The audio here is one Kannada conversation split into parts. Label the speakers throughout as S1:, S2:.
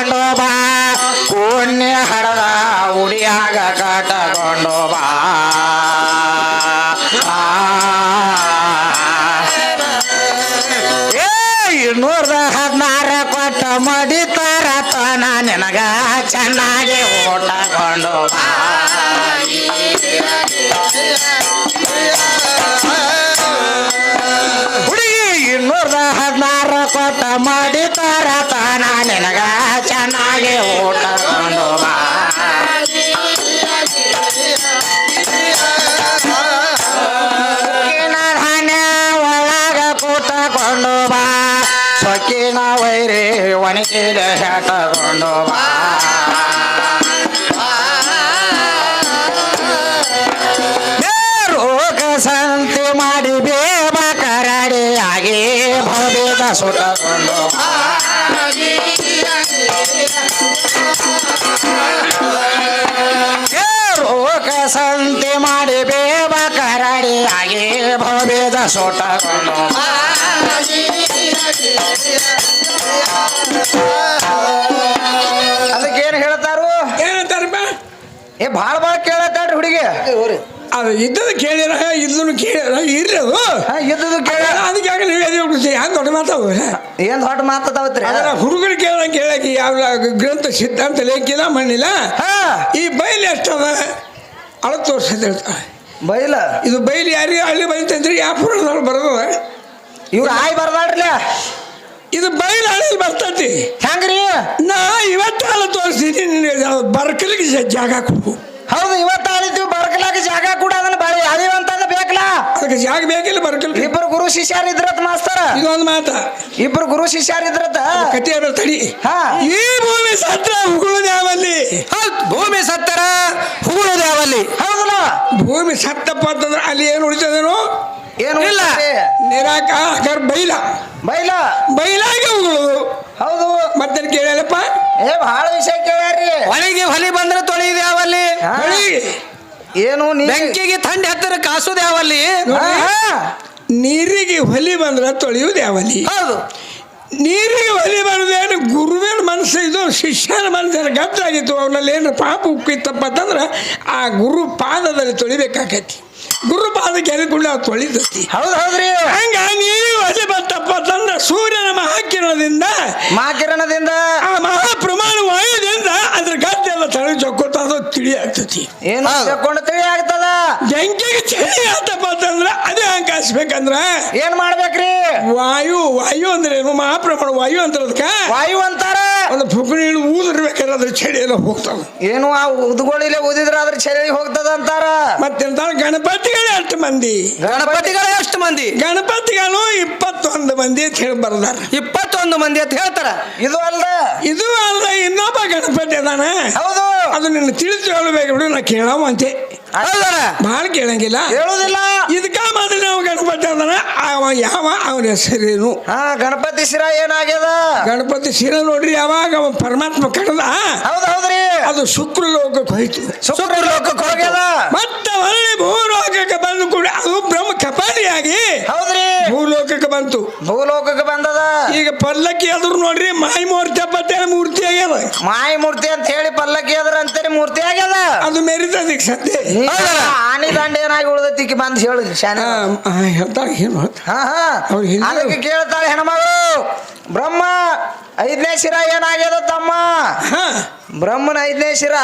S1: ಕಟ್ಟಕೊಂಡು ಬಾ ಪುಣ್ಯ ಹಡದ ಉಡಿಯಾಗ ಕಟ್ಟಕೊಂಡು ಒಣಗಿದ ಹೆಟಕೊಂಡು ಬಾ ರೋಗ ಸಂತಿ ಮಾಡಿ ಬೇವ ಕರಡಿಯಾಗಿ ಭವಿದ ಸುಟಗೊಂಡು ರೋಗ ಸಂತಿ ಮಾಡಿ ಬೇವ ಕರಡಿಯಾಗಿ ಭವಿದ ಸುಟಗೊಂಡು. ಅದಕ್ಕೇನು ಹೇಳ್ತಾರು?
S2: ಏನಂತಾರಪ್ಪ
S1: ಏ ಭಾಳ ಭಾಳ ಕೇಳತ್ತಾಡ್ರಿ ಹುಡುಗಿ.
S2: ಅದು ಇದ್ದದ್ದು ಕೇಳಿರ ಇದ್ದನ್ನು ಕೇಳಿರ ಇರ್ರಿ ಅದು.
S1: ಇದ್ದದ್ದು ಕೇಳ.
S2: ಅದಕ್ಕೆ ಯಾಕೆ ನೀವು ಎದೆ ಹುಡುಕ್ತಿ ಹ್ಯಾಂಗ ದೊಡ್ಡ ಮಾತಾವ
S1: ಏನು ದೊಡ್ಡ ಮಾತಾವತ್ರಿ
S2: ಅದರ ಹುಡುಗರು ಕೇಳಂಗೆ ಕೇಳಕ್ಕೆ ಯಾವ ಗ್ರಂಥ ಸಿದ್ಧಾಂತ ಲೇಖಿಲ್ಲ ಮಣ್ಣಿಲ್ಲ.
S1: ಹಾ.
S2: ಈ ಬೈಲ್ ಎಷ್ಟದ ಅಳತ್ ತೋರ್ಸದ್ ಹೇಳ್ತಾರೆ
S1: ಬೈಲ?
S2: ಇದು ಬೈಲ್ ಯಾರಿಗೆ ಹಳ್ಳಿ ಬೈತಂದ್ರೆ ಯಾವ ಪುರಾಣದವ್ರು ಬರೋದ
S1: ಇವ್ರು ಆಯ್ ಬರ್ದಾಡ್ರಲ್ಲ
S2: ಇದು ಬೈಲ್ ಹಳ್ಳಿ ಬರ್ತೈತಿ.
S1: ಹೆಂಗ್ರಿ?
S2: ನಾ ಇವತ್ತೆಲ್ಲ ತೋರಿಸ್ತೀನಿ ನಿನಗೆ ಬರ್ಕಲಿಗೆ ಜಾಗ ಕೊಡು.
S1: ಹೌದು ಇವತ್ತ ಆಳಿತೀವಿ ಬರ್ಕಲಾಕ ಜಾಗ ಕೂಡ ಅದನ್ನ ಬರೀ ಅಂತಂದ್ರೆ ಬೇಕಲ್ಲ?
S2: ಅದಕ್ಕೆ ಜಾಗ ಬೇಕಿಲ್ಲ ಬರ್ಕಲ್
S1: ಇಬ್ಬರು ಗುರು ಶಿಷ್ಯರ ಇದ್ರತ್ ಮಾಸ್ತರ?
S2: ಇದೊಂದು ಮಾತ.
S1: ಇಬ್ಬರು ಗುರು ಶಿಷ್ಯರ ಇದ್ರತ?
S2: ಕತೆ ಅದ್ರ ತಡಿ.
S1: ಹಾ.
S2: ಈ ಭೂಮಿ ಸತ್ರ ಹೌದು
S1: ಭೂಮಿ ಸತ್ತರ ಹುಗುಳು ದೇವಲ್ಲಿ ಹೌದಲ್ಲ?
S2: ಭೂಮಿ ಸತ್ತಪ್ಪ ಅಂತಂದ್ರೆ ಅಲ್ಲಿ ಏನು ಉಳಿತದೇನೋ?
S1: ಏನು
S2: ಇಲ್ಲ. ನಿರಾಕಾರ ಬೈಲ.
S1: ಬೈಲ?
S2: ಬೈಲಾಗೆ ಉಗುಳೋದು
S1: ಹೌದು.
S2: ಮತ್ತೆ ಕೇಳಪ್ಪ
S1: ಏ ಬಹಳ ವಿಷಯ ಕೇಳ್ಯಾರಿ
S3: ಹೊಲಿಗೆ ಹೊಲಿ ಬಂದ್ರೆ ತೊಳೆಯುದು.
S2: ಹೊಳಿ.
S1: ಏನು
S3: ಬೆಂಕಿಗೆ ಥಂಡಿ ಹತ್ತಿರ ಕಾಸುದು ಯಾವಲ್ಲಿ.
S2: ನೀರಿಗೆ ಹೊಲಿ ಬಂದ್ರೆ ತೊಳೆಯುವುದು ಯಾವಲ್ಲಿ?
S3: ಹೌದು.
S2: ನೀರಿಗೆ ಹೊಲಿ ಬರೋದೇನು ಗುರುವಿನ ಮನಸ್ಸು ಇದು ಶಿಷ್ಯನ ಮನಸ್ಸಿನ ಗದ್ದಾಗಿತ್ತು ಅವನಲ್ಲಿ ಏನು ಪಾಪ ಉಕ್ಕಿತ್ತಪ್ಪ ಅಂತಂದ್ರೆ ಆ ಗುರು ಪಾದದಲ್ಲಿ ತೊಳಿಬೇಕಾಕೈತಿ. ಗುರು ಪಾದಕ್ಕೆ ಎದ್ಕೊಂಡು ನಾವು ತೊಳಿದತಿ.
S1: ಹೌದ್ ಹೌದ್ರಿ.
S2: ಹಂಗ ನೀರು ಅಲ್ಲಿ ಬಂತಪ್ಪ ಅಂತಂದ್ರೆ ಸೂರ್ಯನ ಮಹಾಕಿರಣದಿಂದ
S1: ಮಹಾಕಿರಣದಿಂದ.
S2: ಆ ಮಹಾ ಪ್ರಮಾಣ ವಾಯುದಿಂದ ಅದ್ರ ಗದ್ದೆಲ್ಲ ತಳಿ ಜೊಕ್ಕೋತ ಅದು ತಿಳಿ ಆಗ್ತತಿ
S1: ಏನು ಚಕ್ಕೊಂಡು ತಿಳಿ ಆಗ್ತದ
S2: ಬೆಂಕಿಗೆ ಚಳಿ ಆತಪ್ಪ ಅಂತಂದ್ರೆ ಅದೇ ಹಂಗೆ ಕಾಯಿಸ್ಬೇಕಂದ್ರ
S1: ಏನ್ ಮಾಡ್ಬೇಕ್ರಿ?
S2: ವಾಯು ವಾಯು ಅಂದ್ರೆ ಏನು ಮಹಾಪ್ರಮಾಣ ವಾಯು ಅಂತ ಅದಕ್ಕೆ
S1: ವಾಯು ಅಂತಾರ.
S2: ಒಂದು ಫುಕಣಿ ಊದಿರ್ಬೇಕಾದ್ರೆ ಅದ್ರ ಚಳಿ ಎಲ್ಲ ಹೋಗ್ತಾವ.
S1: ಏನು ಆ ಉದ್ಗಳಿಲೆ ಊದಿದ್ರ ಅದ್ರ ಚಳಿ ಹೋಗ್ತದ ಅಂತಾರ?
S2: ಮತ್ತೆಂತಾರ ಗಣಪತಿಗಳೇ ಎಷ್ಟು ಮಂದಿ.
S3: ಗಣಪತಿಗಳು ಎಷ್ಟು ಮಂದಿ.
S2: ಗಣಪತಿಗಳು ಇಪ್ಪತ್ತೊಂದು ಮಂದಿ ಅಂತ ಹೇಳಿ ಬರ್ದಾರ.
S3: ಇಪ್ಪತ್ತೊಂದು ಮಂದಿ ಅಂತ ಹೇಳ್ತಾರ.
S1: ಇದು ಅಲ್ದ?
S2: ಇದು ಅಲ್ಲ ಇನ್ನೊಬ್ಬ ಗಣಪತಿ ಅದಾನ.
S1: ಹೌದು.
S2: ಅದು ನಿನ್ನ ತಿಳಿದು ಹೇಳಬೇಕು ಬಿಡು ನಾ ಕೇಳವಂತೆ. ಭಾಳ ಕೇಳಂಗಿಲ್ಲ.
S1: ಹೇಳುದಿಲ್ಲ.
S2: ಇದಕ್ಕ ಮೊದಲು ನಾವು ಗಣಪತಿ ಅಂದ್ರೆ ಅವ ಯಾವ ಅವನ ಹೆಸರೇನು
S1: ಹಾ ಗಣಪತಿ ಶಿರ ಏನಾಗ್ಯದ?
S2: ಗಣಪತಿ ಶಿರ ನೋಡ್ರಿ ಯಾವಾಗ ಅವ ಪರಮಾತ್ಮ ಕಡದ
S1: ಹೌದ್ ಹೌದ್ರಿ
S2: ಅದು ಶುಕ್ರ ಲೋಕಕ್ಕೆ ಹೋಯ್ತು.
S1: ಶುಕ್ರ ಲೋಕಕ್ಕೆ ಹೋಗ್ಯದ?
S2: ಮತ್ತೆ ಹೊರಳಿ ಭೂಲೋಕಕ್ಕೆ ಬಂದು ಕೂಡ ಅದು ಬ್ರಹ್ಮ ಕಪಾಲಿಯಾಗಿ
S1: ಹೌದ್ರಿ.
S2: ಭೂಲೋಕಕ್ಕೆ ಬಂತು.
S1: ಭೂಲೋಕಕ್ಕೆ ಬಂದದ?
S2: ಈಗ ಪಲ್ಲಕ್ಕಿ ಆದ್ರು ನೋಡ್ರಿ ಮಾಯಿ ಮೂರ್ತಿ ಹಬ್ಬತ್ತೆ ಮೂರ್ತಿ ಆಗ್ಯದ.
S1: ಮಾಯಿ ಮೂರ್ತಿ ಅಂತ ಹೇಳಿ ಪಲ್ಲಕ್ಕಿ ಆದ್ರ ಅಂತೇಳಿ ಮೂರ್ತಿ ಆಗ್ಯದ?
S2: ಅದು ಮೆರಿತದ ಈಗ ಸದ್ಯ?
S1: ಆನಿ ದಂಡ ಏನಾಗಿ ಉಳ್ದೈತಿ ಈಕಿ ಬಂದ್ ಹೇಳು ಶಾನೆ
S2: ಹೇಳ್ತಾಳೆ ಏನು
S1: ಹಾ ಹಾ. ಅದಕ್ಕೆ ಕೇಳ್ತಾಳೆ ಹೆಣ್ಮಗಳು ಬ್ರಹ್ಮ ಐದನೇ ಶಿರ ಏನಾಗ್ಯದ ತಮ್ಮ? ಬ್ರಹ್ಮನ ಐದನೇ ಶಿರ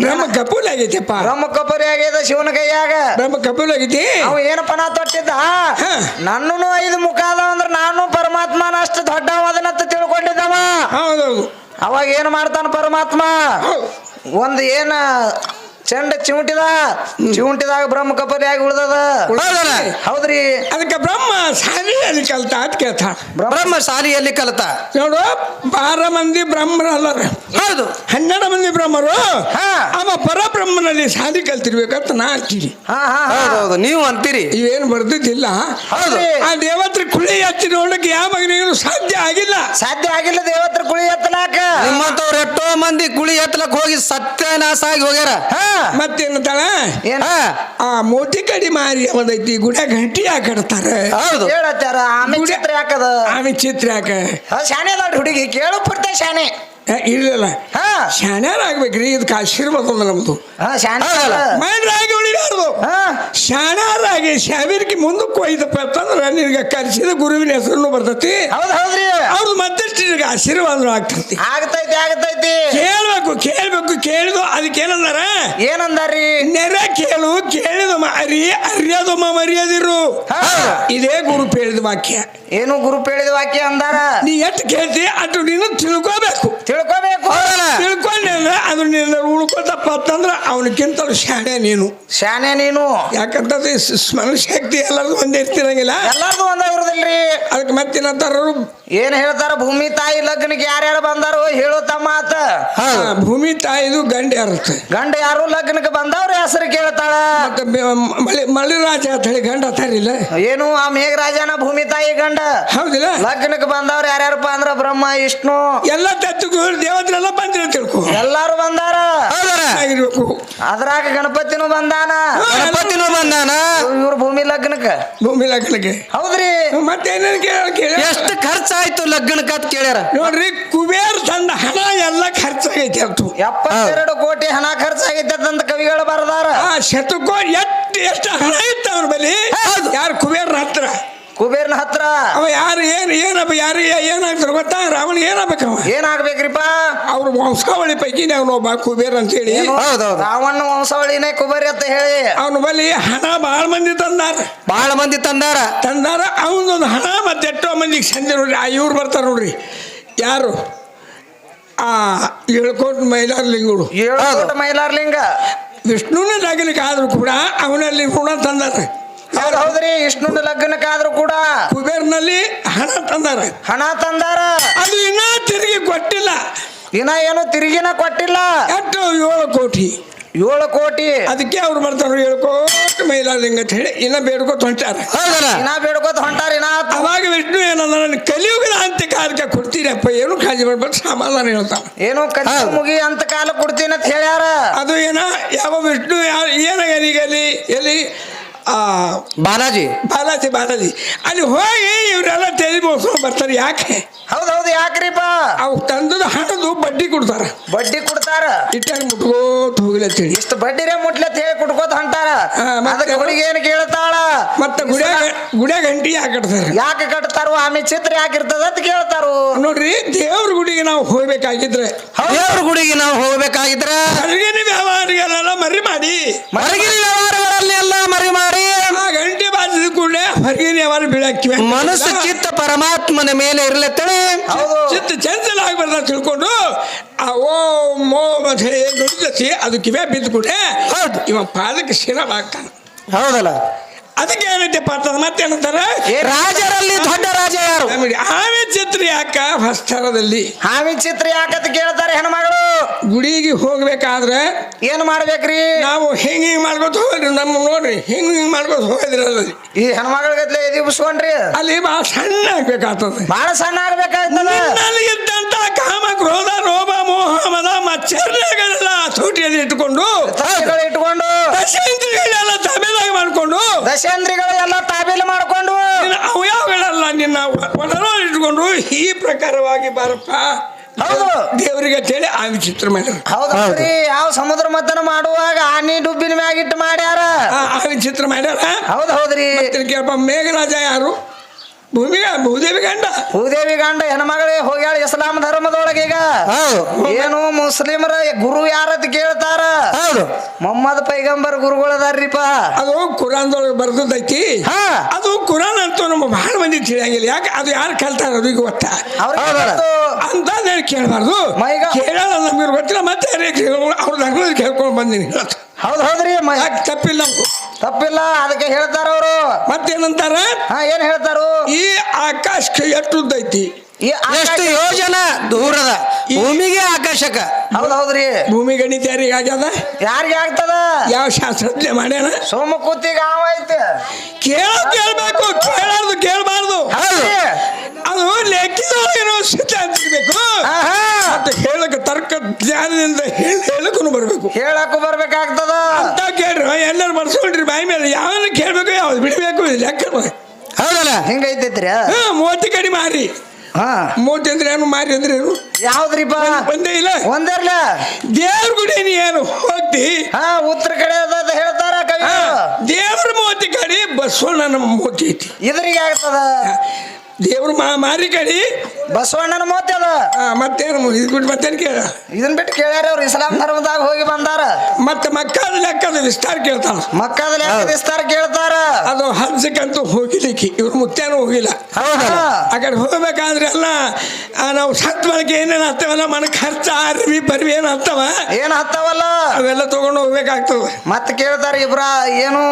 S2: ಬ್ರಹ್ಮ ಕಪೂಲ್ ಆಗೈತಿಪ್ಪ
S1: ಬ್ರಹ್ಮ ಕಪೂರಿ ಆಗ್ಯದ ಶಿವನ ಕೈಯಾಗ?
S2: ಬ್ರಹ್ಮ ಕಪೂಲ್ ಆಗೈತಿ
S1: ಅವ ಏನು ಪಣ ತೊಟ್ಟಿದ್ದ?
S2: ನನ್ನನು
S1: ನನ್ನೂ ಐದು ಮುಖ ಅದಾವ ಅಂದ್ರ ನಾನು ಪರಮಾತ್ಮನ ಅಷ್ಟು ದೊಡ್ಡವ ಅದನ್ನಂತ ತಿಳ್ಕೊಂಡಿದ್ದವ.
S2: ಹೌದೌದು.
S1: ಅವಾಗ ಏನು ಮಾಡ್ತಾನ ಪರಮಾತ್ಮ? ಒಂದ್ ಏನ ಚಂಡ ಚಿಮುಟಿದ ಚಿಮುಟಿದಾಗ ಬ್ರಹ್ಮ ಕಪಲಿಯಾಗಿ ಆಗಿ ಉಳ್ದದ. ಹೌದ್ರಿ.
S2: ಅದಕ್ಕೆ ಬ್ರಹ್ಮ ಸಾಲಿಯಲ್ಲಿ ಕಲ್ತ ಅಂತ ಕೇಳ್ತಾ
S3: ಬ್ರಹ್ಮ ಶಾಲೆಯಲ್ಲಿ ಕಲಿತ.
S2: ನೋಡು ಬಾರ ಮಂದಿ ಬ್ರಹ್ಮರ ಅಲ್ಲರ
S3: ಹೌದು.
S2: ಹನ್ನೆರಡು ಮಂದಿ ಬ್ರಹ್ಮರು.
S1: ಹಾ.
S2: ಅವ ಪರಬ್ರಹ್ಮನಲ್ಲಿ ಸಾಧಿ ಕಲ್ತಿರ್ಬೇಕಂತ ನಾ ಅಂತೀನಿ
S1: ಹಾ ಹಾ ಹಾ.
S3: ಹೌದೌದು ನೀವು ಅಂತೀರಿ.
S2: ಇವೇನು ಬರ್ದಿದ್ದಿಲ್ಲ?
S1: ಹೌದು.
S2: ಆ ದೇವತ್ರ ಕುಳಿ ಹಚ್ಚಿ ನೋಡಕ್ಕೆ ಯಾವ ಮಗನಿಗೂ ಸಾಧ್ಯ ಆಗಿಲ್ಲ.
S1: ಸಾಧ್ಯ ಆಗಿಲ್ಲ ದೇವತ್ರ ಕುಳಿ ಎತ್ತಲಾಕ.
S3: ನಿಮ್ಮಂತವ್ರು ಎಷ್ಟೋ ಮಂದಿ ಕುಳಿ ಎತ್ತಲಕ್ ಹೋಗಿ ಸತ್ಯನಾಶ ಆಗಿ ಹೋಗ್ಯಾರ.
S1: ಹಾ.
S2: ಮತ್ತೇನಂತಾಳ?
S1: ಏನ್?
S3: ಹಾ,
S2: ಆ ಮೋತಿ ಕಡಿ ಮಾರಿ ಅವದೈತಿ ಗುಡ ಗಂಟಿ ಹಾಕಡ್ತಾರ.
S3: ಹೌದು.
S1: ಹೇಳತ್ತಾರ? ಆಮೇಲೆ ಚಿತ್ರ ಯಾಕದ?
S2: ಆಮೇಲೆ ಚಿತ್ರ ಯಾಕ?
S1: ಹಾ, ಶಾನೆ ಅದಾಳ್ರಿ ಹುಡುಗಿ ಕೇಳು ಪುರ್ತ ಶಾನೆ
S2: ಇರ್ಲಿಲ್ಲ.
S1: ಹಾ.
S2: ಶಾಣ್ಯಾರ ಆಗ್ಬೇಕ್ರಿ ಇದಕ್ಕೆ ಆಶೀರ್ವಾದ ಅದ ನಮ್ದು.
S1: ಹಾ ಶಾನೆ
S3: ಹೌದಲ್ಲ?
S2: ಮೈಂಡ್ರಾಗಿ ಉಳಿಬಾರ್ದು.
S1: ಹಾ.
S2: ಶಾಣ್ಯಾರಾಗಿ ಶಾವೀರ್ಗೆ ಮುಂದಕ್ಕೆ ಹೋಯ್ತಪ್ಪ ಅಂತಂದ್ರೆ ನಿನಗೆ ಕಲಿಸಿದ ಗುರುವಿನ ಹೆಸರು ಬರ್ತೈತಿ.
S1: ಹೌದ್ ಹೌದ್ರಿ
S2: ಅವ್ರದ್ದು ಮತ್ತಷ್ಟು ನಿನಗೆ ಆಶೀರ್ವಾದ ಆಗ್ತೈತಿ.
S1: ಆಗ್ತೈತಿ ಆಗ್ತೈತಿ.
S2: ಕೇಳ್ಬೇಕು ಕೇಳ್ಬೇಕು ಕೇಳಿದು ಅದಕ್ಕೆ ಏನಂದಾರ?
S1: ಏನಂದಾರಿ?
S2: ನೆರೆ ಕೇಳು ಕೇಳಿದ ಅರಿ ಅರಿಯೋದು ಮರ್ಯಾದಿರು.
S1: ಹಾ.
S2: ಇದೇ ಗುರು ಹೇಳಿದ ವಾಕ್ಯ.
S1: ಏನು ಗುರು ಹೇಳಿದ ವಾಕ್ಯ ಅಂದಾರ?
S2: ನೀ ಎಷ್ಟು ಕೇಳ್ತಿ ಅಷ್ಟು ನೀನು ತಿಳ್ಕೋಬೇಕು.
S1: ತಿಳ್ಕೊಬೇಕು.
S3: ತಿಳ್ಕೋಬೇಕು
S2: ತಿಳ್ಕೊಂಡ್ರೆ ಅದು ನಿನ್ನ ಉಳ್ಕೊತಪ್ಪ ಅಂತಂದ್ರ ಅವನಕ್ಕಿಂತಲೂ ಶಾಣೆ ನೀನು.
S1: ಶಾಣೆ ನೀನು.
S2: ಯಾಕಂತಂದ್ರೆ ಸ್ಮರಣ ಶಕ್ತಿ ಎಲ್ಲರದು ಒಂದೇ ಇರ್ತಿರಂಗಿಲ್ಲ.
S1: ಎಲ್ಲರಿಗೂ ಒಂದೇ ಇರುದಿಲ್ರಿ.
S2: ಅದಕ್ಕೆ ಮತ್ತೇನಂತಾರ
S1: ಏನ್ ಹೇಳ್ತಾರ? ಭೂಮಿ ತಾಯಿ ಲಗ್ನಕ್ಕೆ ಯಾರ್ಯಾರು ಬಂದಾರೋ ಹೇಳು ತಮ್ಮ ಆತ
S2: ಭೂಮಿ ತಾಯಿದು ಗಂಡ ಯಾರುತ್ತೆ
S1: ಗಂಡ ಯಾರು ಲಗ್ನಕ್ಕೆ ಬಂದವ್ರ ಹೆಸರು ಕೇಳ್ತಾಳ.
S2: ಮಳಿ ಮಳಿರಾಜ ಅಂತ ಹೇಳಿ ಗಂಡ ತರಿಲ್ಲ
S1: ಏನು ಆ ಮೇಘರಾಜನ ಭೂಮಿ ತಾಯಿ ಗಂಡ?
S2: ಹೌದಿಲ್ಲ?
S1: ಲಗ್ನಕ್ಕೆ ಬಂದವ್ರು ಯಾರ್ಯಾರಪ್ಪ ಅಂದ್ರ ಬ್ರಹ್ಮ ವಿಷ್ಣು.
S2: ಎಲ್ಲ ತತ್ವಗಳು ದೇವತೆಲ್ಲ ಬಂದ್ರೆ ತಿಳ್ಕೊ.
S1: ಎಲ್ಲಾರು ಬಂದಾರ?
S2: ಆಗಿರ್ಬೇಕು.
S1: ಅದ್ರಾಗ ಗಣಪತಿನೂ ಬಂದಾನ?
S3: ಗಣಪತಿನೂ ಬಂದಾನ?
S1: ಇವ್ರ ಭೂಮಿ ಲಗ್ನಕ್ಕೆ.
S2: ಭೂಮಿ ಲಗ್ನಕ್ಕೆ.
S1: ಹೌದ್ರಿ.
S2: ಮತ್ತೇನೇನು ಕೇಳ ಎಷ್ಟು
S3: ಎಷ್ಟು ಖರ್ಚಾಯ್ತು ಲಗ್ನಕ್ಕೆ ಅಂತ ಕೇಳ್ಯಾರ?
S2: ನೋಡ್ರಿ ಕುಬೇರ್ ತಂದ ಹಣ ಎಲ್ಲ ಖರ್ಚಾಗೈತಿ ಅಂತು
S1: ಎಪ್ಪತ್ತೆರಡು ಕೋಟಿ ಹಣ ಖರ್ಚಾಗೈತೆ ಅಂತ ಕವಿಗಳು ಬರದಾರ.
S2: ಆ ಶತಕೋ ಎಷ್ಟು ಎಷ್ಟು ಹಣ ಇತ್ತು ಅವ್ರ ಬಳಿ? ಯಾರು ಕುಬೇರ್ ಹತ್ರ?
S1: ಕುಬೇರ್ನ ಹತ್ರ.
S2: ಅವ ಯಾರು ಏನು ಏನಪ್ಪ ಯಾರು ಏನಾಗ್ತಾರೆ ಗೊತ್ತಾ? ರಾವಣ ಏನಾಗ್ಬೇಕು
S1: ಏನಾಗ್ಬೇಕ್ರಿಪ್ಪ?
S2: ಅವ್ರ ವಂಶಾವಳಿ ಪೈಕಿ ಅವನೊಬ್ಬ ಕುಬೇರ್ ಅಂತ
S1: ಹೇಳಿ
S3: ಹೌದೌದು.
S1: ರಾವಣ ವಂಶಾವಳಿನೇ ಕುಬೇರಿ ಅಂತ ಹೇಳಿ.
S2: ಅವನ ಬಳಿ ಹಣ ಭಾಳ ಮಂದಿ ತಂದಾರ.
S3: ಬಹಳ ಮಂದಿ ತಂದಾರ.
S2: ತಂದಾರ ಅವನೊಂದು ಹಣ ಮತ್ತೆ ಎಷ್ಟೋ ಮಂದಿಗೆ ಸಂಜೆ ನೋಡ್ರಿ ಆ ಇವ್ರು ಬರ್ತಾರೆ ನೋಡ್ರಿ. ಯಾರು? ಆ ಏಳ್ಕೋಟ್ ಮೈಲಾರ್
S1: ಲಿಂಗಳು
S3: ಮೈಲಾರ್
S1: ಲಿಂಗ ಮೈಲಾರ್ಲಿಂಗ.
S2: ವಿಷ್ಣುನ ಲಗ್ನಕ್ಕೆ ಆದ್ರೂ ಕೂಡ ಅವನಲ್ಲಿ ಋಣ ತಂದಾರ
S1: ಹೌದ್ ಹೌದ್ರಿ? ವಿಷ್ಣುನ ಲಗ್ನಕ್ಕಾದ್ರೂ ಕೂಡ
S2: ಕುಬೇರ್ನಲ್ಲಿ ಹಣ ತಂದಾರ.
S1: ಹಣ ತಂದಾರ?
S2: ಅದು ಇನ್ನ ತಿರುಗಿ ಕೊಟ್ಟಿಲ್ಲ.
S1: ಇನ್ನ ಏನು ತಿರುಗಿನ ಕೊಟ್ಟಿಲ್ಲ?
S2: ಎಷ್ಟು ಏಳು ಕೋಟಿ.
S1: ಏಳು ಕೋಟಿ?
S2: ಅದಕ್ಕೆ ಅವ್ರು ಬರ್ತಾರೆ ಏಳು ಕೋಟಿ ಮೈಲಾರ್ಲಿಂಗ ಅಂತ ಹೇಳಿ. ಇನ್ನ ಬೇಡ್ಕೋತ ಹೊಂಟಾರ.
S1: ಇನ್ನ ಬೇಡ್ಕೋತ ಹೊಂಟಾರ ಇನ್ನ
S2: ಅವಾಗ ವಿಷ್ಣು ಏನಂದ ನನ್ನ ಕಲಿಯುಗದ ಅಂತ್ಯಕಾಲಕ್ಕೆ ಕೊಡ್ತೀರಪ್ಪ ಏನು ಕಾಳಜಿ ಮಾಡ್ಬೇಕು ಸಮಾಧಾನ ಹೇಳ್ತಾನೆ.
S1: ಏನು. ಮುಗಿ ಅಂತ ಕಾಲ ಕೊಡ್ತೀನಿ ಅಂತ ಹೇಳ್ಯಾರ?
S2: ಅದು ಏನ ಯಾವ ವಿಷ್ಣು ಯಾವ ಏನಾಗ ಎಲ್ಲಿ ಎಲ್ಲಿ ಆ
S3: ಬಾಲಾಜಿ.
S2: ಬಾಲಾಜಿ ಬಾಲಾಜಿ. ಅಲ್ಲಿ ಹೋಗಿ ಇವರೆಲ್ಲ ತಲೆ ಬೋಸ್ಕೊಂಡು ಬರ್ತಾರೆ ಯಾಕೆ?
S1: ಹೌದ್ ಹೌದು ಯಾಕ್ರಿಪ್ಪ
S2: ಅವು ತಂದದ ಹಣದು ಬಡ್ಡಿ ಕೊಡ್ತಾರ.
S1: ಬಡ್ಡಿ ಕೊಡ್ತಾರ?
S2: ಇಟ್ಟಾಗ ಮುಟ್ಕೋತ ಹೋಗಿಲ್ಲ ಅಂತೇಳಿ
S1: ಇಷ್ಟು ಬಡ್ಡಿರೇ ಮುಟ್ಲೆ ಅಂತ ಹೇಳಿ ಕುಟ್ಕೋತ ಹೊಂಟಾರ.
S2: ಹಾ,
S1: ಅದಕ್ಕೆ ಹುಡುಗಿ ಏನು ಕೇಳ್ತಾಳ?
S2: ಮತ್ತೆ ಗುಡಿಯಾಗ ಗುಡಿಯಾಗ ಗಂಟಿ ಹಾಕಿಡ್ತಾರೆ.
S1: ಯಾಕೆ ಕಟ್ತಾರೋ? ಆಮೇಲೆ ಚಿತ್ರ ಯಾಕಿರ್ತದ ಅಂತ ಕೇಳ್ತಾರು.
S2: ನೋಡ್ರಿ ದೇವ್ರ ಗುಡಿಗೆ ನಾವು ಹೋಗ್ಬೇಕಾಗಿದ್ರೆ.
S3: ದೇವ್ರ ಗುಡಿಗೆ ನಾವು ಹೋಗ್ಬೇಕಾಗಿದ್ರೆ?
S2: ಹೊರಗಿನ ವ್ಯವಹಾರಗಳೆಲ್ಲ ಮರಿ ಮಾಡಿ.
S3: ಹೊರಗಿನ ವ್ಯವಹಾರಗಳಲ್ಲಿ ಎಲ್ಲ ಮರಿ ಮಾಡಿ.
S2: ಗಂಟಿ ಗಂಟೆ ಬಾಜಿದ ಕೂಡಲೇ ಹೊರಗಿನ ವ್ಯವಹಾರ ಬೀಳಕ್ಕಿವೆ.
S3: ಮನಸ್ಸು ಚಿತ್ತ ಪರಮಾತ್ಮನ ಮೇಲೆ ಇರ್ಲತ್ತೇಳಿ.
S2: ಚಿತ್ತ ಚಂಚಲ ಅಂತ ತಿಳ್ಕೊಂಡು ಆ ಓ ಮೋ ಮತ್ತೆ ನುಡಿದತಿ ಅದು ಕಿವೆ ಬಿದ್ದು ಕೂಡ
S3: ಹೌದು.
S2: ಇವ ಪಾದಕ್ಕೆ ಶಿರವಾಗ್ತಾನೆ
S3: ಹೌದಲ್ಲ?
S2: ಅದಕ್ಕೆ ಏನೈತೆಪ್ಪ ಮತ್ತೆ ಮತ್ತೇನಂತಾರ
S3: ರಾಜರಲ್ಲಿ ದೊಡ್ಡ ರಾಜ ಯಾರು?
S2: ಹಾವಿ ಚಿತ್ರ ಯಾಕ ಹೊಸ್ತರದಲ್ಲಿ
S1: ಹಾವಿ ಚಿತ್ರ ಯಾಕಂತ ಕೇಳ್ತಾರೆ ಹೆಣ್ಮಗಳು.
S2: ಗುಡಿಗೆ ಹೋಗ್ಬೇಕಾದ್ರೆ
S1: ಏನ್ ಮಾಡ್ಬೇಕ್ರಿ?
S2: ನಾವು ಹಿಂಗ್ ಹಿಂಗ್ ಮಾಡ್ಕೊತ ಹೋಗ್ರಿ ನಮ್ಮ ನೋಡ್ರಿ ಹಿಂಗ್ ಹಿಂಗ್ ಮಾಡ್ಕೊತ ಹೋಗಿದ್ರಿ ಅಲ್ಲಿ
S1: ಈ ಹೆಣ್ಮಗಳ ಗದ್ಲೆ ಎದಿಬಿಸ್ಕೊಂಡ್ರಿ
S2: ಅಲ್ಲಿ ಬಹಳ ಸಣ್ಣ ಆಗ್ಬೇಕಾಗ್ತದೆ.
S1: ಬಹಳ ಸಣ್ಣ ಆಗ್ಬೇಕಾಯ್ತದ
S2: ನಿನ್ನಲ್ಲಿ ಇದ್ದಂತ ಕಾಮ ಕ್ರೋಧ ರೋಮ ಮೋಹ ಮದ ಮಚ್ಚರ್ಯಗಳೆಲ್ಲ ಸೂಟಿಯಲ್ಲಿ ಇಟ್ಕೊಂಡು
S1: ತಲೆಗಳು ಇಟ್ಕೊಂಡು
S2: ದಶೇಂದ್ರಿಯಗಳೆಲ್ಲ ತಮಿಳಾಗಿ ಮಾಡ್ಕೊಂಡು
S1: ದಶೇಂದ್ರಿಗಳು ಎಲ್ಲ ತಾಬೀಲು ಮಾಡ್ಕೊಂಡು.
S2: ನಿನ್ನ ಅವಯವಗಳೆಲ್ಲ ನಿನ್ನ ಒಡಲಲ್ಲಿ ಇಟ್ಕೊಂಡು ಈ ಪ್ರಕಾರವಾಗಿ ಬರಪ್ಪ.
S1: ಹೌದು.
S2: ದೇವರಿಗೆ ಅಂತೇಳಿ ಆ ವಿಚಿತ್ರ ಮಾಡ್ಯಾರ.
S1: ಹೌದ್ರಿ ಯಾವ ಸಮುದ್ರ ಮತನ ಮಾಡುವಾಗ ಆನಿ ಡುಬ್ಬಿನ ಮ್ಯಾಗಿಟ್ಟು ಮಾಡ್ಯಾರ.
S2: ಆ ವಿಚಿತ್ರ ಮಾಡ್ಯಾರ.
S1: ಹೌದ್ ಹೌದ್ರಿ
S2: ಮತ್ತೆ ಕೇಳಪ್ಪ ಮೇಘರಾಜ ಯಾರು? ಭೂಮಿಗ ಭೂದೇವಿ ಗಂಡ.
S1: ಭೂದೇವಿ ಗಂಡ ಹೆಣ್ಮಗಳೇ ಹೋಗ್ಯಾಳ ಇಸ್ಲಾಂ ಧರ್ಮದೊಳಗೆ ಈಗ. ಏನು ಮುಸ್ಲಿಮರ ಗುರು ಯಾರತ್ ಕೇಳ್ತಾರ?
S3: ಹೌದು.
S1: ಮೊಹಮ್ಮದ್ ಪೈಗಂಬರ್ ಗುರುಗಳದಾರ್ರಿಪ್ಪ
S2: ಅದು ಕುರಾನ್ದೊಳಗೆ ಬರ್ದೈತಿ
S1: ಹಾ.
S2: ಅದು ಕುರಾನ್ ಅಂತ ನಮ್ಮ ಬಹಳ ಮಂದಿ ತಿಳಿಯಂಗಿಲ್ಲ. ಯಾಕೆ ಅದು ಯಾರು ಕಲ್ತಾರ ಅದು ಈಗ ಗೊತ್ತಾ?
S1: ಅವ್ರಿಗೆ ಗೊತ್ತ.
S2: ಅಂತ ಕೇಳಬಾರ್ದು. ಕೇಳಲ್ಲ ನಮ್ಗೆ ಗೊತ್ತಿಲ್ಲ. ಮತ್ತೆ ಅವ್ರ ಕೇಳ್ಕೊಂಡು ಬಂದೀನಿ.
S1: ಹೌದ್ ಹೌದ್ರಿ ಮ-
S2: ಯಾಕೆ ತಪ್ಪಿಲ್ಲ? ನಮ್ದು
S1: ತಪ್ಪಿಲ್ಲ ಅದಕ್ಕೆ ಹೇಳ್ತಾರ ಅವರು.
S2: ಮತ್ತೇನಂತಾರ?
S1: ಹಾ ಏನ್ ಹೇಳ್ತಾರು?
S2: ಈ ಆಕಾಶಕ್ಕೆ ಎಷ್ಟು ಉದ್ದೈತಿ
S1: ಈ
S3: ಎಷ್ಟು
S1: ಆಕಾಶ-
S3: ಯೋಜನ ದೂರದ? ಭೂಮಿಗೆ ಆಕಾಶಕ
S1: ಹೌದು ಹೌದ್ರಿ.
S2: ಭೂಮಿ ಗಣಿತ ಯಾರಿಗೆ ಆಗ್ಯದ?
S1: ಯಾರಿಗೆ ಆಗ್ತದ?
S2: ಯಾವ ಶಾಸ್ತ್ರಜ್ಞ ಮಾಡ್ಯಾನ?
S1: ಸೋಮ ಕೂತಿಗೆ ಆವ ಐತೆ.
S2: ಕೇಳ ಕೇಳ್ಬೇಕು ಕೇಳಾರ್ದು ಕೇಳಬಾರ್ದು.
S1: ಹೌದ್ರಿ.
S2: ಅದು ಲೆಕ್ಕಿದೊಳಗೇನೋ ಸಿದ್ಧಾಂತ ಇರ್ಬೇಕು.
S1: ಆಹಾ.
S2: ಮತ್ತೆ ಹೇಳಕ್ಕೆ ತರ್ಕ ಜ್ಞಾನದಿಂದ ಹೇಳಿ ಹೇಳಕ್ಕೂ ಬರಬೇಕು.
S1: ಹೇಳಕ್ಕೂ ಬರ್ಬೇಕಾಗ್ತದ.
S2: ಎಲ್ಲರೂ ಬರ್ಸ್ಕೊಂಡ್ರಿ ಬಾಯಿ ಮೇಲೆ ಯಾವನ್ನ ಕೇಳಬೇಕು ಯಾವ್ದು ಬಿಡಬೇಕು ಲೆಕ್ಕ
S3: ಹೌದಲ್ಲ?
S1: ಹೆಂಗೈತೈತ್ರಿ?
S2: ಹಾ ಮೂವತ್ತು ಕಡಿ ಮಾರಿ.
S1: ಹಾ.
S2: ಮೋತಿ ಅಂದ್ರೆ ಏನು ಮಾರಿ ಅಂದ್ರೆ ಏನು?
S1: ಯಾವ್ದ್ರಿಪ್ಪ?
S2: ಒಂದೇ ಇಲ್ಲ?
S1: ಒಂದೇರ್ಲ?
S2: ದೇವ್ರ ಗುಡಿ ನೀ ಏನು ಹೋಗ್ತಿ?
S1: ಹಾ ಉತ್ತರ ಕಡೆ ಅದ ಅಂತ ಹೇಳ್ತಾರ ಕವಿ
S2: ದೇವ್ರ ಮೋತಿ ಕಡೆ ಬಸವಣ್ಣನ ಮೋತಿ ಐತಿ.
S1: ಇದ್ರಿಗೆ ಆಗ್ತದ?
S2: ದೇವ್ರ ಮಾ ಮಾರಿ ಕಡಿ.
S1: ಬಸವಣ್ಣನ
S2: ಮೋತಲ್ಲ ಮತ್ತೇನು ಇದು ಬಿಟ್ಟು ಮತ್ತೇನು ಕೇಳ?
S1: ಇದನ್ ಬಿಟ್ಟು ಕೇಳ್ಯಾರ ಅವ್ರು ಇಸ್ಲಾಂ ಧರ್ಮದಾಗ ಹೋಗಿ ಬಂದಾರ.
S2: ಮತ್ತೆ ಮಕ್ಕಳ ಲೆಕ್ಕದ ವಿಸ್ತಾರ ಕೇಳ್ತಾಳ
S1: ಮಕ್ಕದ ಲೆಕ್ಕದಿಸ್ತಾರ ಕೇಳ್ತಾರ.
S2: ಅದು ಹಂಸಕ್ಕಂತ ಹೋಗಿಲಿಕ್ಕೆ ಇವ್ರು ಮುತ್ಯಾನು ಹೋಗಿಲ್ಲ.
S1: ಹೌದಾ.
S2: ಆ ಕಡೆ ಹೋಗ್ಬೇಕಾದ್ರೆ ಎಲ್ಲ ನಾವು ಸತ್ ಬಳಕೆ ಏನೇನು ಹತ್ತವಲ್ಲ ಮನ ಖರ್ಚ ಅರ್ವಿ ಬರ್ವಿ ಏನು ಹತ್ತವ
S1: ಏನು ಹತ್ತವಲ್ಲ
S2: ಅವೆಲ್ಲ ತಗೊಂಡು ಹೋಗ್ಬೇಕಾಗ್ತದೆ.
S1: ಮತ್ತೆ ಕೇಳ್ತಾರ ಇಬ್ರ ಏನು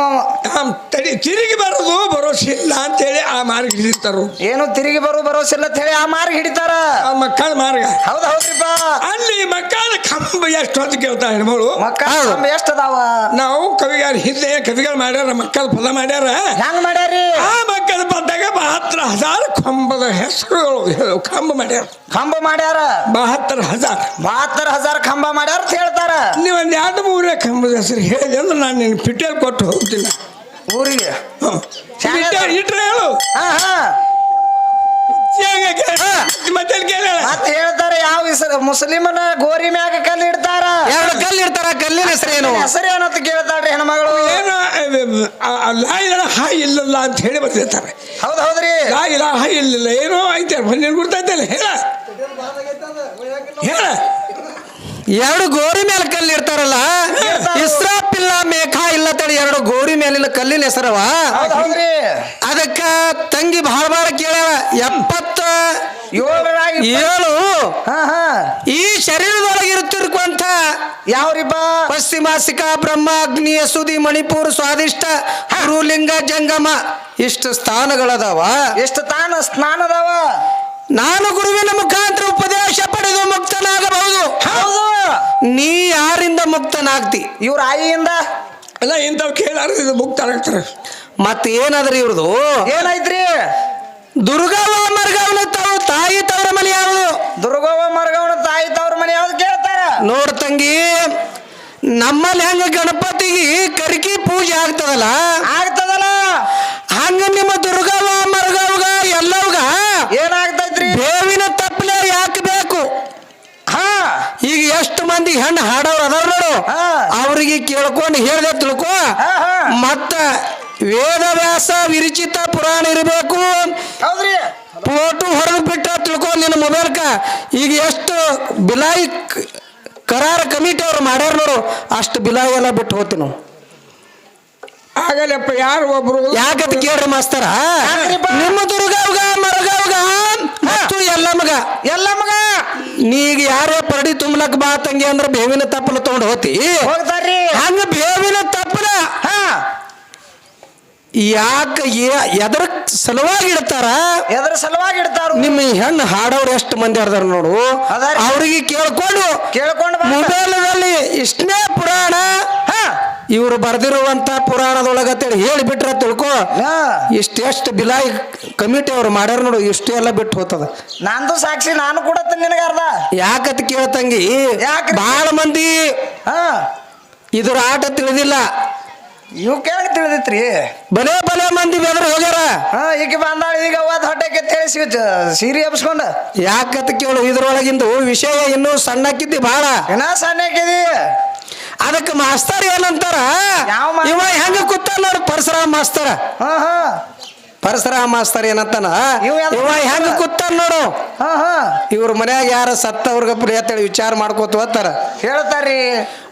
S2: ತಡಿ ತಿರುಗಿ ಬರೋದು ಬರೋಸಿಲ್ಲ ಅಂತೇಳಿ ಆ ಮಾರ್ಗ ಹಿಡಿತಾರು
S1: ಏನು ತಿರುಗಿ ಬರು ಬರೋಸಿಲ್ಲ ಅಂತ ಹೇಳಿ ಆ ಮಾರ್ಗ ಹಿಡಿತಾರ.
S2: ಆ ಮಕ್ಕಳ ಮಾರ್ಗ.
S1: ಹೌದ್ ಹೌದ್ರಿಪ್ಪ.
S2: ಅಲ್ಲಿ ಮಕ್ಕಳ ಕಂಬ ಎಷ್ಟು ಅಂತ ಕೇಳ್ತಾ ಹೆಣ್ಮಗಳು
S1: ಮಕ್ಕಳ ಎಷ್ಟ್ ಅದಾವ
S2: ನಾವು ಕವಿಗಾರ ಹಿಂದೆ ಕವಿಗಳು ಮಾಡ್ಯಾರ ಮಕ್ಕಳ ಫಲ ಮಾಡ್ಯಾರ.
S1: ಹೆಂಗ್ ಮಾಡ್ಯಾರಿ?
S2: ಆ ಮಕ್ಕಳ ಬಂದಾಗ ಬಹತ್ತರ ಹಜಾರ್ ಕಂಬದ ಹೆಸರುಗಳು ಕಂಬ ಮಾಡ್ಯಾರ.
S1: ಕಂಬ ಮಾಡ್ಯಾರ?
S2: ಬಹತ್ತರ ಹಜಾರ್.
S1: ಬಹತ್ತರ ಹಜಾರ್ ಕಂಬ ಮಾಡ್ಯಾರ ಅಂತ ಹೇಳ್ತಾರ.
S2: ನೀವು ಒಂದ್ ಎರಡು ಮೂರೇ ಕಂಬದ ಹೆಸರು ಹೇಳಿದೆ ಅಂದ್ರೆ ನಾನು ನಿನ್ನ ಪಿಟೇಲ್ ಕೊಟ್ಟು ಹೋಗ್ತೀನಿ.
S1: ಊರಿಗೆ?
S2: ಇಟ್ರೆ ಹೇಳು.
S1: ಹಾ ಹಾ.
S2: ಮತ್ತೆ ಕೇಳ
S1: ಮತ್ ಹೇಳ್ತಾರ ಯಾವ ಹೆಸರು? ಮುಸ್ಲಿಮನ ಗೋರಿ ಮ್ಯಾಗ ಕಲ್ಲು ಇಡ್ತಾರ?
S3: ಎರಡು ಕಲ್ಲು ಇಡ್ತಾರ ಕಲ್ಲಿನ ಹೆಸರೇನು?
S1: ಹೆಸರು ಅಂತ ಕೇಳ್ತಾಳ್ರಿ ಹೆಣ್ಮಗಳು?
S2: ಏನು ಲಾ ಇಲ್ಲ ಹಾಯ್ ಇಲ್ಲಲ್ಲ ಅಂತ ಹೇಳಿ ಬರ್ತಿರ್ತಾರೆ
S1: ಹೌದು ಹೌದ್ರಿ.
S2: ಲಾ ಇಲ್ಲ ಹಾಯ್ ಇಲ್ಲ ಏನೋ ಐತೆ ನಿನ್ ಗುರ್ತೈತಲ್ಲ ಹೇಳ. ಹೇಳ.
S3: ಎರಡು ಗೋರಿ ಮೇಲೆ ಕಲ್ಲು ಇಡ್ತಾರಲ್ಲ ಇಸ್ರಾಪ್ ಇಲ್ಲ ತಡಿ ಎರಡು ಗೋರಿ ಮೇಲಿನ ಕಲ್ಲಿನ ಹೆಸರವ. ಅದಕ್ಕ ತಂಗಿ ಭಾಳ ಬಾಳ ಕೇಳ ಎಪ್ಪತ್ತ ಏಳು. ಈ ಶರೀರದೊಳಗೆ ಇರುತ್ತಿರುವಂತ
S1: ಯಾವ್ರಿಪ್ಪ
S3: ಪಶ್ಚಿಮಾಸಿಕ ಬ್ರಹ್ಮ ಅಗ್ನಿ ಯಸುದಿ ಮಣಿಪುರ ಸ್ವಾದಿಷ್ಟ ಗುರುಲಿಂಗ ಜಂಗಮ. ಇಷ್ಟು ಸ್ಥಾನಗಳದಾವ.
S1: ಎಷ್ಟು ತಾನ ಸ್ನಾನದವ?
S3: ನಾನು ಗುರುವಿನ ಮುಖಾಂತರ ಉಪದೇಶ ಪಡೆದು ಮುಕ್ತನಾಗಬಹುದು.
S1: ಹೌದು.
S3: ನೀ ಯಾರಿಂದ ಮುಕ್ತನಾಗ್ತಿ?
S1: ಇವ್ರ ಆಯಿಯಿಂದ?
S2: ಅಲ್ಲ ಇಂಥವು ಕೇಳಾರ ಇದು ಬುಕ್ ತರಕ್ತಾರೆ
S3: ಮತ್ತೆ ಏನಾದ್ರಿ ಇವ್ರದು?
S1: ಏನಾಯ್ತ್ರಿ?
S3: ದುರ್ಗವ್ವ ಮರ್ಗವನ ತಾವು ತಾಯಿ ತವರ ಮನೆ ಯಾವುದು?
S1: ದುರ್ಗವ್ವ ಮರ್ಗವನ ತಾಯಿ ತವರ ಮನೆ ಯಾವ್ದು ಕೇಳ್ತಾರ?
S3: ನೋಡ್ ತಂಗಿ ನಮ್ಮಲ್ಲಿ ಹೆಂಗ ಗಣಪತಿಗೆ ಕರ್ಕಿ ಪೂಜೆ ಆಗ್ತದಲ್ಲ?
S1: ಆಗ್ತದಲ್ಲ.
S3: ಹಂಗ ನಿಮ್ಮ ದುರ್ಗವ್ವ ಮರ್ಗವ್ಗ ಎಲ್ಲವ್ಗ
S1: ಏನಾಗ್ತೈತ್ರಿ?
S3: ಬೇವಿನ ತಪ್ಪಲೆ ಯಾಕೆ ಬೇಕು
S1: ಹಾ
S3: ಈಗ ಎಷ್ಟು ಮಂದಿ ಹೆಣ್ಣು ಹಾಡೋರು ಅದಾರ ನೋಡು. ಅವ್ರಿಗೆ ಕೇಳ್ಕೊಂಡು ಹೇಳ್ದೆ ತಿಳ್ಕೊ. ಮತ್ತ ವೇದ ವ್ಯಾಸ ವಿರಚಿತ ಪುರಾಣ ಇರಬೇಕು. ಫೋಟೋ ಹೊರಗೆ ಬಿಟ್ಟ ತಿಳ್ಕೊ ನಿನ್ನ ಮೊಬೈಲ್ಕ. ಈಗ ಎಷ್ಟು ಬಿಲಾಯಿ ಕರಾರ ಕಮಿಟಿ ಅವ್ರು ಮಾಡ್ಯಾರ ನೋಡು. ಅಷ್ಟು ಬಿಲಾಯಿ ಎಲ್ಲ ಬಿಟ್ಟು ಹೋಗ್ತೀವಿ ನಾವು
S2: ಆಗಲ್ಲಪ್ಪ ಯಾರು ಒಬ್ರು?
S3: ಯಾಕಂತ ಕೇಳ್ರಿ ಮಾಸ್ತರ? ನಿಮ್ಮ ದುರ್ಗವ್ಗ ಮರಗವ್ಗ ಎಲ್ಲ ಮಗ
S1: ಎಲ್ಲ ಮಗ.
S3: ನೀಗ ಯಾರೇ ಪರಡಿ ತುಂಬಲಕ್ ಬಾ ತಂಗಿ ಅಂದ್ರೆ ಬೇವಿನ ತಪ್ಪಲ ತಗೊಂಡು ಹೋತಿ.
S1: ಹೋಗ್ತಾರ್ರಿ
S3: ಹಂಗ ಬೇವಿನ ತಪ್ಪಲ.
S1: ಹಾ.
S3: ಯಾಕ ಎದರ ಸಲುವಾಗಿ ಇಡ್ತಾರ?
S1: ಎದ್ರ ಸಲುವಾಗಿ ಇಡ್ತಾರ?
S3: ನಿಮ್ಮ ಹೆಣ್ಣು ಹಾಡೋರು ಎಷ್ಟು ಮಂದಿ ಅದಾರ ನೋಡು. ಅವರಿಗೆ ಕೇಳ್ಕೊಂಡು
S1: ಕೇಳ್ಕೊಂಡು ಮೊಬೈಲ್
S3: ಮೊಬೈಲ್ದಲ್ಲಿ ಇಷ್ಟನೇ ಪುರಾಣ
S1: ಹಾ.
S3: ಇವರು ಬರ್ದಿರುವಂತ ಪುರಾಣದೊಳಗತ್ತೇಳಿ ಹೇಳಿಬಿಟ್ರ ತಿಳ್ಕೊ. ಇಷ್ಟೆಷ್ಟು ಬಿಲಾಯಿ ಕಮಿಟಿ ಅವ್ರು ಮಾಡ್ಯಾರ ನೋಡು ಇಷ್ಟೇ ಎಲ್ಲ ಬಿಟ್ಟು ಹೋತದ.
S1: ನಂದು ಸಾಕ್ಷಿ ನಾನು ಕೂಡ ನಿನಗೆ ಅರ್ಧ.
S3: ಯಾಕತ್ ಕೇಳ್ತಂಗಿ?
S1: ಯಾಕೆ
S3: ಬಹಳ ಮಂದಿ
S1: ಹಾ.
S3: ಇದ್ರ ಆಟ ತಿಳಿದಿಲ್ಲ.
S1: ಇವ್ ಕೇಳಕ್ ತಿಳಿದಿತ್ರಿ.
S3: ಬಲೆ ಬಲೆ ಮಂದಿ ಬೆದ್ರ ಹೋಗ್ಯಾರ.
S1: ಹಾ ಈಗ ಬಂದಾಳ ಈಗ ಅವತ್ತು ಹೊಟ್ಟೆಗೆ ತಿಳಿಸಿ ಸೀರೆ ಹಬ್ಸ್ಕೊಂಡ
S3: ಯಾಕತ್ ಕೇಳು ಇದ್ರೊಳಗಿಂದು ವಿಷಯ ಇನ್ನೂ ಸಣ್ಣಕ್ಕಿದ್ದಿ ಬಹಳ
S1: ಏನ ಸಣ್ಣಕ್ಕಿದಿ.
S3: ಅದಕ್ಕೆ ಮಾಸ್ತರ್ ಏನಂತಾರ? ಇವ ಹೆಂಗ ಕೂತ ನೋಡು ಪರಶುರಾಮ ಮಾಸ್ತರ.
S1: ಹಾ ಹಾ.
S3: ಪರಶುರಾಮ ಮಾಸ್ತರ್ ಏನಂತಾನ?
S1: ಇವ
S3: ಹೆಂಗ ಕೂತ ನೋಡು.
S1: ಹಾ ಹಾ.
S3: ಇವ್ರ ಮನ್ಯಾಗ ಯಾರ ಸತ್ತವ್ರಿಗೆ ಅಂತೇಳಿ ವಿಚಾರ ಮಾಡ್ಕೋತ ಹೋಗ್ತಾರ.
S1: ಹೇಳ್ತಾರ್ರಿ.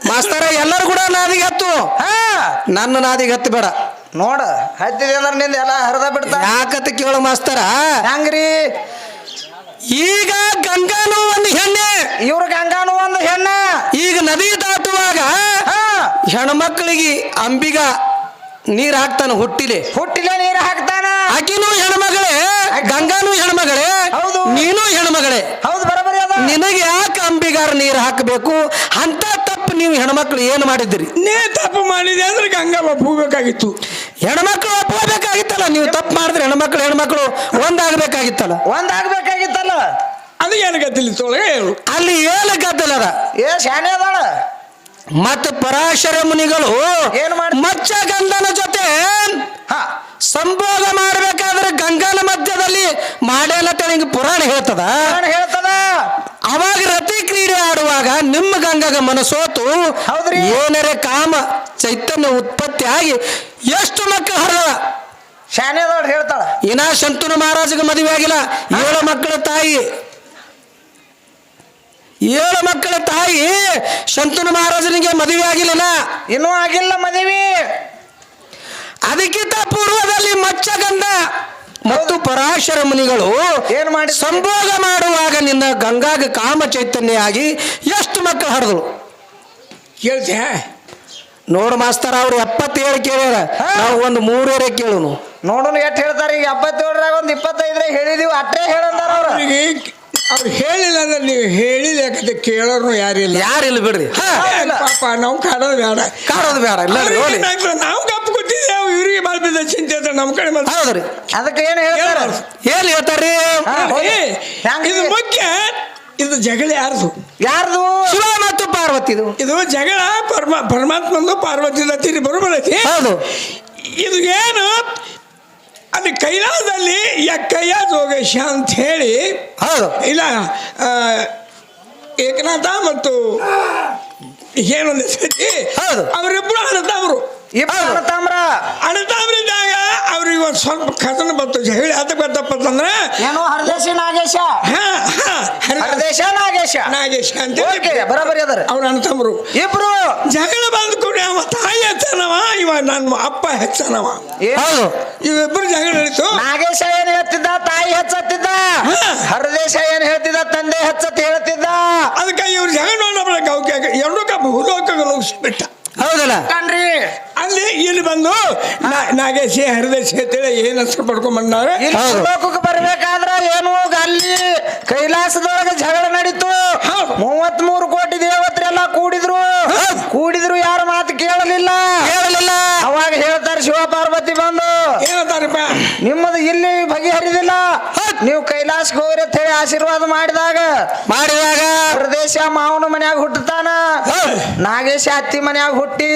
S3: ಮಾಸ್ತರ ಎಲ್ಲರೂ ಕೂಡ ನಾದಿಗೆ ಹತ್ತು
S1: ಹಾ.
S3: ನನ್ನ ನಾದಿಗೆ ಹತ್ತು ಬೇಡ.
S1: ನೋಡ ಹತ್ತಿದೆ ಅಂದ್ರೆ ನಿಂದ ಎಲ್ಲ ಹರಿದ ಬಿಡ್ತಾರ.
S3: ಯಾಕತ್ ಕೇಳು ಮಾಸ್ತರ?
S1: ಹೆಂಗ್ರಿ?
S3: ಈಗ ಗಂಗಾನು ಒಂದು ಹೆಣ್ಣೆ.
S1: ಇವ್ರ ಗಂಗಾನು ಒಂದು ಹೆಣ್ಣ.
S3: ಈಗ ನದಿ ದಾಟುವಾಗ ಹೆಣ್ಮಕ್ಳಿಗೆ ಅಂಬಿಗ ನೀರ್ ಹಾಕ್ತಾನ ಹುಟ್ಟಿಲೆ.
S1: ಹುಟ್ಟಿಲೆ ನೀರು ಹಾಕ್ತಾನ?
S3: ಆಕಿನೂ ಹೆಣ್ಮಗಳೇ ಗಂಗಾನು ಹೆಣ್ಮಗಳೇ
S1: ಹೌದು.
S3: ನೀನು ಹೆಣ್ಮಗಳೇ.
S1: ಹೌದು ಬರಬರಿ ಅದ.
S3: ನಿನಗೆ ಯಾಕೆ ಅಂಬಿಗಾರ ನೀರು ಹಾಕಬೇಕು? ಅಂತ ತಪ್ಪು ನೀವು ಹೆಣ್ಮಕ್ಳು ಏನು ಮಾಡಿದ್ರಿ
S2: ನೀ ತಪ್ಪು ಮಾಡಿದೆ ಅಂದ್ರೆ ಗಂಗಾ ಹೋಗ್ಬೇಕಾಗಿತ್ತು.
S3: ಹೆಣ್ಮಕ್ಳು ಒಪ್ಕೋಬೇಕಾಗಿತ್ತಲ್ಲ? ನೀವು ತಪ್ಪು ಮಾಡಿದ್ರೆ ಹೆಣ್ಮಕ್ಳು ಹೆಣ್ಮಕ್ಳು ಒಂದಾಗಬೇಕಾಗಿತ್ತಲ್ಲ?
S1: ಒಂದಾಗಬೇಕಾಗಿತ್ತಲ್ಲ?
S2: ಅದು ಏನು ಗತಿಲಿತ್ತೊಳಗೆ ಹೇಳು.
S3: ಅಲ್ಲಿ ಏನು ಗದ್ದಲದ.
S1: ಏ ಶಾನೆ ಅದಾಳ.
S3: ಮತ್ತು ಪರಾಶರ ಮುನಿಗಳು ಮಚ್ಚ ಗಂಧನ ಜೊತೆ
S1: ಹಾ.
S3: ಸಂಭೋಗ ಮಾಡ್ಬೇಕಾದ್ರೆ ಗಂಗನ ಮಧ್ಯದಲ್ಲಿ ಮಾಡೇಲ ನಿಂಗೆ ಪುರಾಣ ಹೇಳ್ತದ.
S1: ಹೇಳ್ತದ.
S3: ಅವಾಗ ರತಿ ಕ್ರೀಡೆ ಆಡುವಾಗ ನಿಮ್ಮ ಗಂಗಾಗ ಮನಸೋತು. ಏನರೆ ಕಾಮ ಚೈತನ್ಯ ಉತ್ಪತ್ತಿ ಆಗಿ ಎಷ್ಟು ಮಕ್ಕಳು ಹರಿದವ?
S1: ಶಾನೆದವ್ರು ಹೇಳ್ತಾಳ.
S3: ಇನ್ನ ಶಂತನು ಮಹಾರಾಜಗೆ ಮದುವೆ ಆಗಿಲ್ಲ. ಏಳು ಮಕ್ಕಳ ತಾಯಿ. ಏಳು ಮಕ್ಕಳ ತಾಯಿ ಶಂತನು ಮಹಾರಾಜನಿಗೆ ಮದುವೆ ಆಗಿಲ್ಲನ?
S1: ಇನ್ನೂ ಆಗಿಲ್ಲ ಮದುವೆ.
S3: ಅದಕ್ಕಿಂತ ಪೂರ್ವದಲ್ಲಿ ಮಚ್ಚಗಂಧ ಮತ್ತು ಪರಾಶರ ಮುನಿಗಳು
S1: ಏನ್ ಮಾಡಿ
S3: ಸಂಭೋಗ ಮಾಡುವಾಗ ನಿನ್ನ ಗಂಗಾಗ ಕಾಮ ಚೈತನ್ಯ ಆಗಿ ಎಷ್ಟು ಮಕ್ಕಳು ಹರಿದ್ರು
S2: ಕೇಳ್ತೀಯ?
S3: ನೋಡು ಮಾಸ್ತರ ಅವ್ರು ಎಪ್ಪತ್ತೇಳು ಕೇಳ್ಯಾರ. ನಾವು ಒಂದು ಮೂರೇರೆ ಕೇಳುನು.
S1: ನೋಡೋಣ ಎಷ್ಟು ಹೇಳ್ತಾರೆ? ಈಗ ಎಪ್ಪತ್ತೇಳರಾಗ ಒಂದು ಇಪ್ಪತ್ತೈದ್ರೆ ಹೇಳಿದೀವಿ ಅಟ್ಟೇ ಹೇಳಂದಾರ ಅವ್ರು.
S2: ಅವ್ರಿಗೆ ಅವ್ರು ಹೇಳಿಲ್ಲ ಅಂದ್ರೆ ನೀವು ಹೇಳಿಲ್ಲ ಯಾಕಂದ್ರೆ ಕೇಳೋರು ಯಾರಿಲ್ಲ
S3: ಯಾರಿಲ್ಲ ಬಿಡ್ರಿ. ಹಾ
S2: ಏ, ಪಾಪ ನಾವು ಕಾಡೋದು ಬೇಡ.
S3: ಕಾಡೋದು ಬೇಡ ಇಲ್ಲ?
S2: ನಾವು ಗಪ್ಪು ಕೊಟ್ಟಿದ್ದೇವೆ ಇವರಿಗೆ ಬಾಳ್ ಬಿದ್ದ ಚಿಂತೆ ಅಂತ ನಮ್ಮ ಕಡೆ
S3: ಹೌದ್ರಿ
S1: ಅದಕ್ಕೆ ಏನು ಹೇಳ್ತಾರ?
S3: ಏನ್ ಹೇಳ್ತಾರ್ರಿ
S1: ಹಾ, ಹೋಗಿ. ಹೆಂಗ್
S2: ಇದು
S1: ಇದೆ?
S2: ಮುಖ್ಯ ಇದು ಜಗಳ ಯಾರ್ದು?
S1: ಯಾರ್ದು?
S3: ಶಿವ ಮತ್ತು ಪಾರ್ವತಿದು.
S2: ಇದು ಜಗಳ ಪರಮ ಪರಮಾತ್ಮಂದು ಪಾರ್ವತಿ ತಿರಿ ಬರೋಬರ್ ಐತಿ
S3: ಹೌದು.
S2: ಇದು ಏನು? ಅಲ್ಲಿ ಕೈಲಾಸದಲ್ಲಿ ಯಕ್ಕಯ್ಯ ಜೋಗೇಶ ಅಂತ ಹೇಳಿ
S3: ಹೌದು.
S2: ಇಲ್ಲ ಏಕನಾಥ ಮತ್ತು ಏನೊಂದು ಸತಿ
S3: ಹೌದು.
S2: ಅವರಿಬ್ಬರು
S1: ಅಣತಾಮ್ರ ತಾಮ್ರ
S2: ಅಣ್ಣತಾಮ್ರಿದ್ದಾಗ ಅವ್ರಿಗೆ ಒಂದು ಸ್ವಲ್ಪ ಕಥನ ಬಂತು. ಹೇಳಿ ಅದಕ್ಕೆ ಬರ್ತಪ್ಪ ಅಂತಂದ್ರೆ
S1: ಏನು ಹರದೇಶ ನಾಗೇಶ?
S2: ಹಾ ಹಾ ಹರಿ-
S1: ಹರದೇಶ ನಾಗೇಶ?
S2: ನಾಗೇಶ ಅಂತ
S1: ಓಕೆ ಬರೋಬರಿ ಅದಾರ.
S2: ಅವ್ರ ಅಣ್ಣತಮ್ರು
S1: ಇಬ್ರು.
S2: ಜಗಳ ಬಂದ್ಕೊಂಡು ಅವ ತಾಯಿ ಹೆಚ್ಚನವ ಇವ ನನ್ನ ಅಪ್ಪ ಹೆಚ್ಚನವ.
S1: ಏ-
S3: ಹೌದು.
S2: ಇವಿಬ್ಬರು ಜಗಳ ನಡೀತು.
S1: ನಾಗೇಶ ಏನ್ ಹೇಳ್ತಿದ್ದ? ತಾಯಿ ಹೆಚ್ಚತ್ತಿದ್ದ? ಹರದೇಶ ಏನ್ ಹೇಳ್ತಿದ್ದ? ತಂದೆ ಹೆಚ್ಚತ್ತಿ ಹೇಳ್ತಿದ್ದ?
S2: ಅದಕ್ಕೆ ಇವ್ರು ಜಗಳ ನೋಡಬಲ್ಲ ಗೌಕೆ ಎರಡು ಕಬ್ಬು ಹುಲೋಕ ಬಿಟ್ಟ
S3: ಹೌದಲ್ಲ?
S1: ಕಣ್ರಿ.
S2: ಅಲ್ಲಿ ಇಲ್ಲಿ ಬಂದು ನಾಗೇಶಿ ಹರಿದೇಶಿ ಅಂತೇಳಿ ಏನ್ ಹೆಸರು ಪಡ್ಕೊಂಡ್ ಬಂದಾರೆ
S1: ಇಲ್ಲಿ
S3: ಹೌದು.
S1: ಲೋಕಕ್ಕೆ ಬರ್ಬೇಕಾದ್ರ ಏನು? ಅಲ್ಲಿ ಕೈಲಾಸದೊಳಗೆ ಜಗಳ ನಡೀತು. ಮೂವತ್ ಮೂರು ಕೋಟಿ ದೇವತ್ರೆಲ್ಲ ಕೂಡಿದ್ರು. ಕೂಡಿದ್ರು ಯಾರ ಮಾತು ಕೇಳಲಿಲ್ಲ.
S3: ಕೇಳಲಿಲ್ಲ.
S1: ಅವಾಗ ಹೇಳ್ತಾರೆ ಶಿವ ಪಾರ್ವತಿ ಬಂದು ನಿಮ್ಮದು ಇಲ್ಲಿ ಬಗೆಹರಿದಿಲ್ಲ ನೀವು ಕೈಲಾಸ ಹೋಗ್ರಿ ಅಂತ ಹೇಳಿ ಆಶೀರ್ವಾದ ಮಾಡಿದಾಗ
S3: ಮಾಡಿದಾಗ
S1: ಪ್ರದೇಶ ಮಾವನ ಮನ್ಯಾಗ ಹುಟ್ಟುತ್ತಾನ. ನಾಗೇಶ ಅತ್ತಿ ಮನ್ಯಾಗ ಹುಟ್ಟಿ.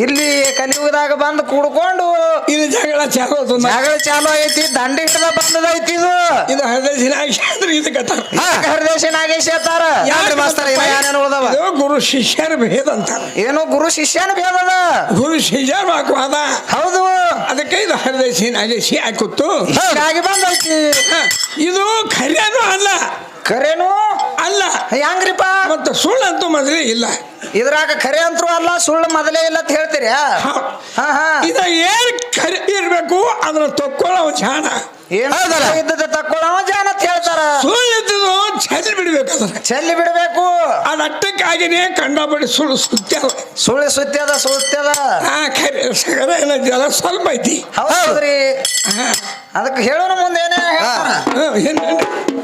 S1: ಇಲ್ಲಿ ಕಲಿಯುಗದಾಗ ಬಂದು ಕುಡ್ಕೊಂಡು
S2: ಇದು ಜಗಳ ಚಾಲು
S1: ಜಗಳ ಚಾಲು ಐತಿ ದಂಡ ಬಂದದ ಬಂದದೈತಿ ಇದು.
S2: ಇದು ಹರಿದೇಶ ನಾಗೇಶ ಅಂದ್ರೆ ಇದು ಕಥ.
S3: ಹಾ.
S1: ಹರದೇಶ ನಾಗೇಶ ಅಂತಾರ
S3: ಯಾರು ಮಾಸ್ತಾರ ಏನೇನು ಉಳ್ದವ?
S2: ಗುರು ಶಿಷ್ಯನ ಭೇದ ಅಂತಾರೆ
S1: ಏನು ಗುರು ಶಿಷ್ಯನ ಭೇದ
S2: ಗುರು ಶಿಷ್ಯ ವಾಕ್ವಾದ
S1: ಹೌದು.
S2: ಅದಕ್ಕೆ ಇದು ಹರಿದೇಶ ನಾಗೇಶ್ ಹಾಕುತ್ತು
S1: ಹಾಗೆ ಬಂದೈತಿ.
S2: ಇದು ಖರೇನು ಅಲ್ಲ.
S1: ಖರೇನು
S2: ಅಲ್ಲ.
S1: ಹೆಂಗ್ರಿಪ್ಪ
S2: ಮತ್ತು ಸುಳ್ಳಂತೂ ಮೊದಲೇ ಇಲ್ಲ.
S1: ಇದ್ರಾಗ ಖರೆ ಅಂತರೂ ಅಲ್ಲ ಸುಳ್ಳು ಮೊದಲೇ ಇಲ್ಲ ಅಂತ ಹೇಳ್ತೀರಿ?
S2: ಹಾ.
S1: ಹಾ ಹಾ.
S2: ಇದ ಏನ್ ಖರೆ ಇರ್ಬೇಕು ಅದನ್ನ ತಕ್ಕೊಳ್ಳೋ ಜಾಣ
S3: ಹೌದಲ್ಲ?
S1: ಇದ್ದದ ತಕ್ಕೊಳ್ಳೋ ಜಾನ ಅಂತ ಹೇಳ್ತಾರ?
S2: ಸುಳ್ಳಿದ್ದು ಚೆಲ್ಲಿ ಬಿಡ್ಬೇಕು ಅದನ್ನ.
S1: ಚೆಲ್ಲಿ ಬಿಡಬೇಕು.
S2: ಅದಟ್ಟಕ್ಕಾಗಿನೇ ಕಂಡಪಡಿ ಸುಳ್ಳು ಸುತ್ತ
S1: ಸುಳ್ಳು ಸುತ್ತ್ಯದ ಸುತ್ತದ
S2: ಆ ಖರೆ. ಸಗರ ಏನೈತಿಲ್ಲ ಸ್ವಲ್ಪ ಐತಿ.
S1: ಹೌದ್ರಿ. ಅದಕ್ಕೆ ಹೇಳೋಣ ಮುಂದೆ ಏನೇ ಹೇಳ್ತಾರ?
S2: ಹಾ, ಏನ್- ಏನ್-